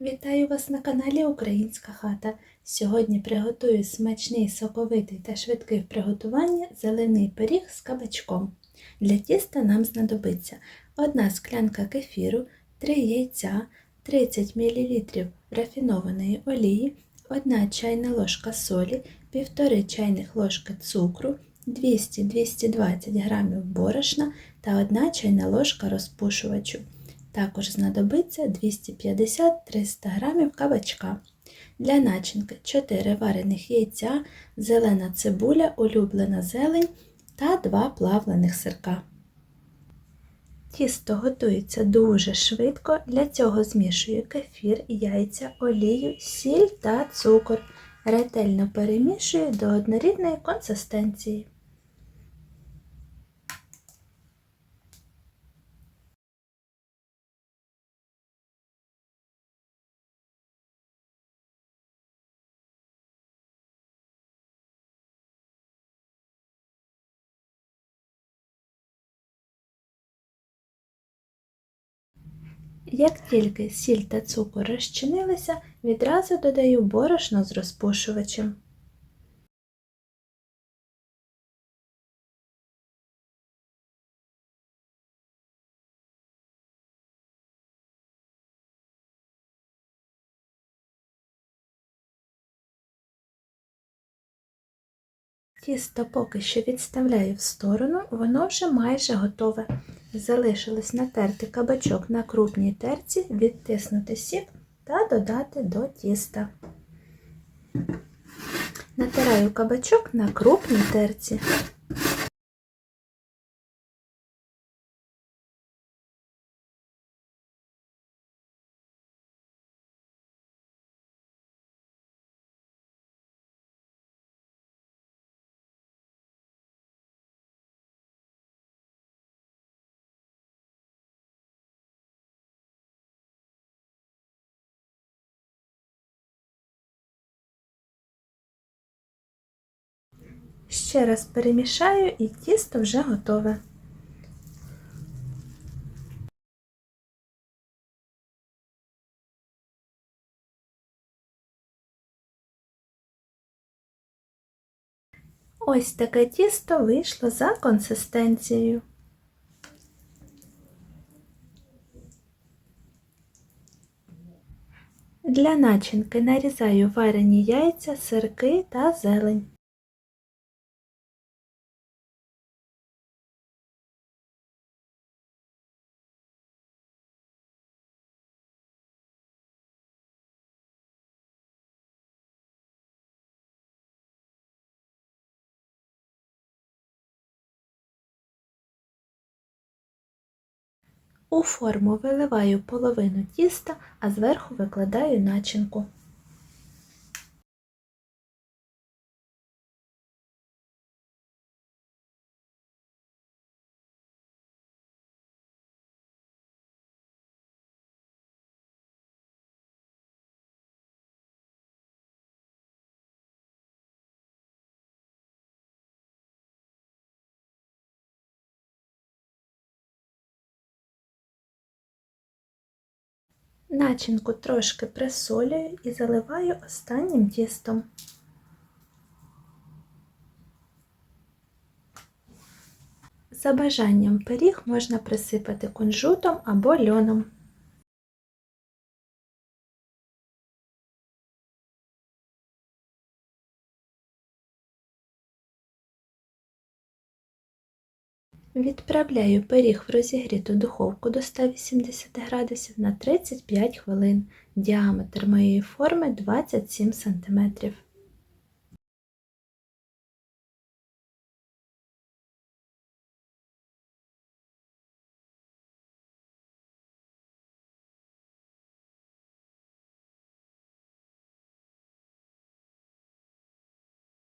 Вітаю вас на каналі Українська хата. Сьогодні приготую смачний, соковитий та швидкий в приготуванні зелений пиріг з кабачком. Для тіста нам знадобиться 1 склянка кефіру, 3 яйця, 30 мл рафінованої олії, 1 чайна ложка солі, 1,5 чайних ложки цукру, 200-220 г борошна та 1 чайна ложка розпушувачу. Також знадобиться 250-300 г кабачка. Для начинки 4 варених яйця, зелена цибуля, улюблена зелень та 2 плавлених сирка. Тісто готується дуже швидко, для цього змішую кефір, яйця, олію, сіль та цукор. Ретельно перемішую до однорідної консистенції. Як тільки сіль та цукор розчинилися, відразу додаю борошно з розпушувачем. Тісто поки що відставляю в сторону, воно вже майже готове. Залишилось натерти кабачок на крупній терці, відтиснути сік та додати до тіста. Натираю кабачок на крупній терці. Ще раз перемішаю і тісто вже готове. Ось таке тісто вийшло за консистенцією. Для начинки нарізаю варені яйця, сирки та зелень. У форму виливаю половину тіста, а зверху викладаю начинку. Начинку трошки присолюю і заливаю останнім тістом. За бажанням пиріг можна присипати кунжутом або льоном. Відправляю пиріг в розігріту духовку до 180 градусів на 35 хвилин. Діаметр моєї форми 27 см.